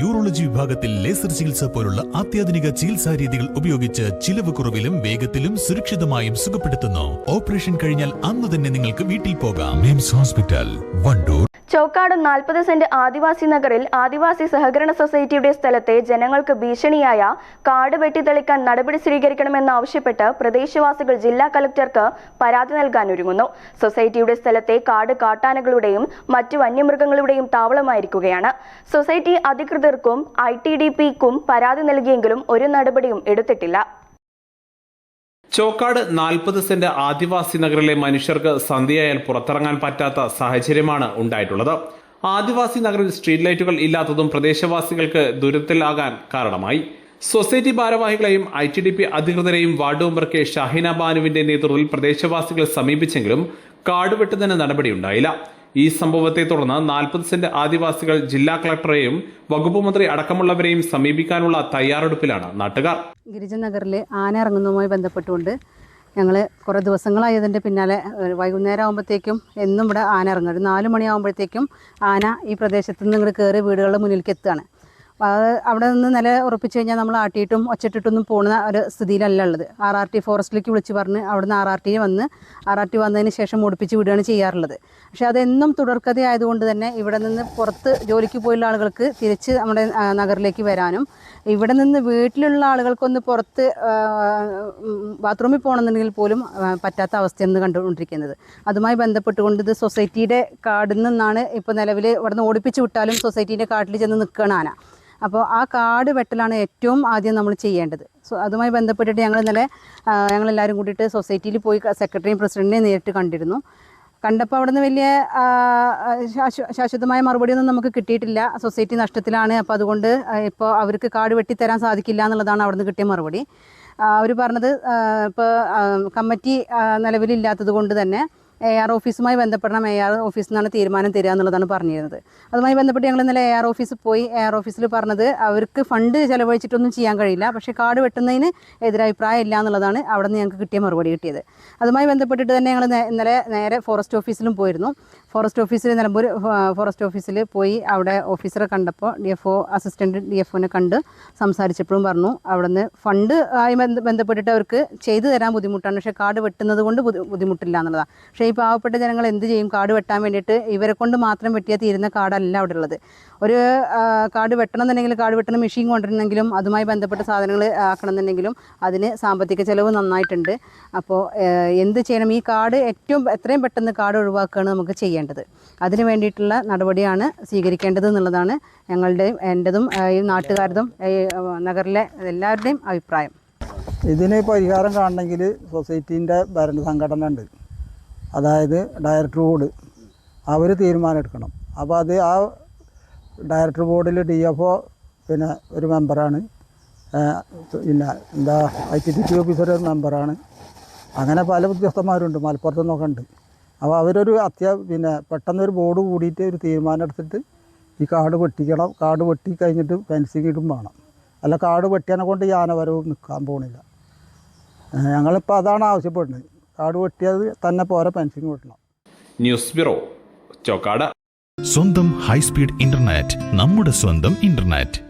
Urology വിഭാഗത്തിൽ laser ചികിത്സ പോലുള്ള അത്യാധുനിക ചികിത്സാ രീതികൾ ഉപയോഗിച്ച് ചിലവ് കുറവിലും വേഗത്തിലും സുരക്ഷിതമായും സുഖപ്പെടുത്തുന്നു. ഓപ്പറേഷൻ കഴിഞ്ഞാൽ അന്ന് തന്നെ നിങ്ങൾക്ക് വീട്ടിൽ പോകാം. മിംസ് ഹോസ്പിറ്റൽ വണ്ടൂർ ചോക്കാട് നാൽപ്പത് സെന്റ് ആദിവാസി നഗറിൽ ആദിവാസി സഹകരണ സൊസൈറ്റിയുടെ സ്ഥലത്തെ ജനങ്ങൾക്ക് ഭീഷണിയായ കാട് വെട്ടിത്തെളിക്കാൻ നടപടി സ്വീകരിക്കണമെന്നാവശ്യപ്പെട്ട് പ്രദേശവാസികൾ ജില്ലാ കലക്ടർക്ക് പരാതി നൽകാൻ ഒരുങ്ങുന്നു. സൊസൈറ്റിയുടെ സ്ഥലത്തെ കാട് കാട്ടാനകളുടെയും മറ്റു വന്യമൃഗങ്ങളുടെയും താവളമായിരിക്കുകയാണ്. സൊസൈറ്റി അധികൃതർക്കും ഐ ടി ഡി പിക്കും പരാതി നൽകിയെങ്കിലും ഒരു നടപടിയും എടുത്തിട്ടില്ല. ചോക്കാട് നാൽപ്പത് സെന്റ് ആദിവാസി നഗറിലെ മനുഷ്യർക്ക് സന്ധ്യയായാൽ പുറത്തിറങ്ങാൻ പറ്റാത്ത സാഹചര്യമാണ് ഉണ്ടായിട്ടുള്ളത്. ആദിവാസി നഗറിൽ സ്ട്രീറ്റ് ലൈറ്റുകൾ ഇല്ലാത്തതും പ്രദേശവാസികൾക്ക് ദുരിതത്തിലാകാൻ കാരണമായി. സൊസൈറ്റി ഭാരവാഹികളെയും ഐ ടി ഡി പി അധികൃതരെയും വാർഡ് മെമ്പർ കെ ഷാഹിന ബാനുവിന്റെ നേതൃത്വത്തിൽ പ്രദേശവാസികളെ സമീപിച്ചെങ്കിലും കാട് വെട്ടുന്നതിന് നടപടിയുണ്ടായില്ല. ഈ സംഭവത്തെ തുടർന്ന് നാൽപ്പത് സെന്റ് ആദിവാസികൾ ജില്ലാ കളക്ടറെയും വകുപ്പ് മന്ത്രി അടക്കമുള്ളവരെയും സമീപിക്കാനുള്ള തയ്യാറെടുപ്പിലാണ് നാട്ടുകാർ. ഗിരിജൻ നഗറിൽ ആന ഇറങ്ങുന്നതുമായി ബന്ധപ്പെട്ടുകൊണ്ട് ഞങ്ങൾ കുറേ ദിവസങ്ങളായി അതിന്റെ പിന്നാലെ വൈകുന്നേരം ആകുമ്പോഴത്തേക്കും എന്നും ഇവിടെ ആന ഇറങ്ങും. ഒരു നാല് മണിയാകുമ്പോഴത്തേക്കും ആന ഈ പ്രദേശത്ത് നിന്ന് ഇങ്ങോട്ട് കയറി വീടുകളുടെ മുന്നിലേക്ക് എത്തുകയാണ്. അത് അവിടെ നിന്ന് നില ഉറപ്പിച്ച് കഴിഞ്ഞാൽ നമ്മൾ ആട്ടിയിട്ടും ഒച്ചിട്ടിട്ടൊന്നും പോകുന്ന ഒരു സ്ഥിതിയിലല്ല ഉള്ളത്. ആർ ആർ ടി ഫോറസ്റ്റിലേക്ക് വിളിച്ച് പറഞ്ഞ് അവിടുന്ന് ആർ ആർ ടി വന്ന് ആർ ആർ ടി വന്നതിന് ശേഷം മുടിപ്പിച്ച് വിടുകയാണ് ചെയ്യാറുള്ളത്. പക്ഷേ അതെന്നും തുടർക്കഥ ആയതുകൊണ്ട് തന്നെ ഇവിടെ നിന്ന് പുറത്ത് ജോലിക്ക് പോയുള്ള ആളുകൾക്ക് തിരിച്ച് നമ്മുടെ നഗറിലേക്ക് വരാനും ഇവിടെ നിന്ന് വീട്ടിലുള്ള ആളുകൾക്കൊന്ന് പുറത്ത് ബാത്റൂമിൽ പോകണമെന്നുണ്ടെങ്കിൽ പോലും പറ്റാത്ത അവസ്ഥയാണ് കണ്ടുകൊണ്ടിരിക്കുന്നത്. അതുമായി ബന്ധപ്പെട്ടുകൊണ്ട് ഇത് സൊസൈറ്റിയുടെ കാർഡിൽ നിന്നാണ് ഇപ്പോൾ നിലവിൽ ഇവിടുന്ന് ഓടിപ്പിച്ച് വിട്ടാലും സൊസൈറ്റീന്റെ കാട്ടിൽ ചെന്ന് നിൽക്കണ ആന. അപ്പോൾ ആ കാട് വെട്ടലാണ് ഏറ്റവും ആദ്യം നമ്മൾ ചെയ്യേണ്ടത്. സോ അതുമായി ബന്ധപ്പെട്ടിട്ട് ഞങ്ങൾ ഇന്നലെ ഞങ്ങളെല്ലാവരും കൂടിയിട്ട് സൊസൈറ്റിയിൽ പോയി സെക്രട്ടറിയും പ്രസിഡന്റിനെയും നേരിട്ട് കണ്ടിരുന്നു. കണ്ടപ്പോൾ അവിടെ വലിയ ശാശ്വതമായ മറുപടിയൊന്നും നമുക്ക് കിട്ടിയിട്ടില്ല. സൊസൈറ്റി നഷ്ടത്തിലാണ്. അപ്പോൾ അതുകൊണ്ട് ഇപ്പോൾ അവർക്ക് കാട് വെട്ടിത്തരാൻ സാധിക്കില്ല എന്നുള്ളതാണ് അവിടെ നിന്ന് കിട്ടിയ മറുപടി. അവർ പറഞ്ഞത് ഇപ്പോൾ കമ്മിറ്റി നിലവിലില്ലാത്തത് കൊണ്ട് തന്നെ എ ആർ ഓഫീസുമായി ബന്ധപ്പെടണം എ ആർ ഓഫീസിൽ നിന്നാണ് തീരുമാനം തരിക എന്നുള്ളതാണ് പറഞ്ഞിരുന്നത്. അതുമായി ബന്ധപ്പെട്ട് ഞങ്ങൾ ഇന്നലെ എ ആർ ഓഫീസിൽ പോയി എ ആർ ഓഫീസിൽ പറഞ്ഞത് അവർക്ക് ഫണ്ട് ചിലവഴിച്ചിട്ടൊന്നും ചെയ്യാൻ കഴിയില്ല പക്ഷേ കാർഡ് വെട്ടുന്നതിന് എതിരഭിപ്രായം ഇല്ല എന്നുള്ളതാണ് അവിടെ നിന്ന് ഞങ്ങൾക്ക് കിട്ടിയ മറുപടി കിട്ടിയത്. അതുമായി ബന്ധപ്പെട്ടിട്ട് തന്നെ ഞങ്ങൾ ഇന്നലെ നേരെ ഫോറസ്റ്റ് ഓഫീസിലും പോയിരുന്നു. ഫോറസ്റ്റ് ഓഫീസിൽ നിലമ്പൂർ ഫോറസ്റ്റ് ഓഫീസിൽ പോയി അവിടെ ഓഫീസറെ കണ്ടപ്പോൾ D F O assistant D F one കണ്ട് സംസാരിച്ചപ്പോഴും പറഞ്ഞു അവിടെ നിന്ന് ഫണ്ട് ആയി ബന്ധപ്പെട്ടിട്ട് അവർക്ക് ചെയ്തു തരാൻ ബുദ്ധിമുട്ടാണ് പക്ഷേ കാർഡ് വെട്ടുന്നത് കൊണ്ട് ബുദ്ധി- ബുദ്ധിമുട്ടില്ല എന്നുള്ളതാണ്. പക്ഷേ ഈ പാവപ്പെട്ട ജനങ്ങൾ എന്ത് ചെയ്യും? കാട് വെട്ടാൻ വേണ്ടിയിട്ട് ഇവരെ കൊണ്ട് മാത്രം വെട്ടിയാൽ തീരുന്ന കാടല്ല അവിടെ ഉള്ളത്. ഒരു കാട് വെട്ടണം എന്നുണ്ടെങ്കിൽ കാർഡ് വെട്ടുന്ന മെഷീൻ കൊണ്ടുവരണമെങ്കിലും അതുമായി ബന്ധപ്പെട്ട സാധനങ്ങൾ ആക്കണം എന്നുണ്ടെങ്കിലും അതിന് സാമ്പത്തിക ചിലവ് നന്നായിട്ടുണ്ട്. അപ്പോൾ എന്ത് ചെയ്യണം? ഈ കാട് ഏറ്റവും എത്രയും പെട്ടെന്ന് കാട് ഒഴിവാക്കുകയാണ് നമുക്ക് ചെയ്യേണ്ടത്. അതിന് വേണ്ടിയിട്ടുള്ള നടപടിയാണ് സ്വീകരിക്കേണ്ടത് എന്നുള്ളതാണ് ഞങ്ങളുടെയും എന്റെതും ഈ നാട്ടുകാരതും ഈ, നഗറിലെ എല്ലാവരുടെയും അഭിപ്രായം. ഇതിന് പരിഹാരം കാണണമെങ്കിൽ സൊസൈറ്റീന്റെ ഭരണ സംഘടന ഉണ്ട്. അതായത് ഡയറക്ടർ ബോർഡ് അവർ തീരുമാനം എടുക്കണം. അപ്പോൾ അത് ആ ഡയറക്ടർ ബോർഡിൽ ഡി എഫ് ഒ പിന്നെ ഒരു മെമ്പറാണ് പിന്നെ എന്താ പി ഓഫീസർ ഒരു മെമ്പറാണ് അങ്ങനെ പല ഉദ്യോഗസ്ഥന്മാരുണ്ട് മലപ്പുറത്ത് നിന്നൊക്കെ ഉണ്ട്. അപ്പോൾ അവരൊരു അത്യാ പിന്നെ പെട്ടെന്നൊരു ബോർഡ് കൂടിയിട്ട് ഒരു തീരുമാനം എടുത്തിട്ട് ഈ കാട് വെട്ടിക്കണം കാട് വെട്ടി കഴിഞ്ഞിട്ട് ഫെൻസിങ് ഇടും വേണം. അല്ല കാട് വെട്ടിയതിനെ കൊണ്ട് ഈ ആനവരവും നിൽക്കാൻ പോണില്ല ഞങ്ങളിപ്പോൾ അതാണ് ആവശ്യപ്പെടുന്നത്. കാട് വെട്ടിയത് തന്നെ പോരെ പെൻഷൻ കിട്ടണം. News bureau Chokkad. സ്വന്തം ഹൈസ്പീഡ് ഇന്റർനെറ്റ് നമ്മുടെ സ്വന്തം ഇന്റർനെറ്റ്.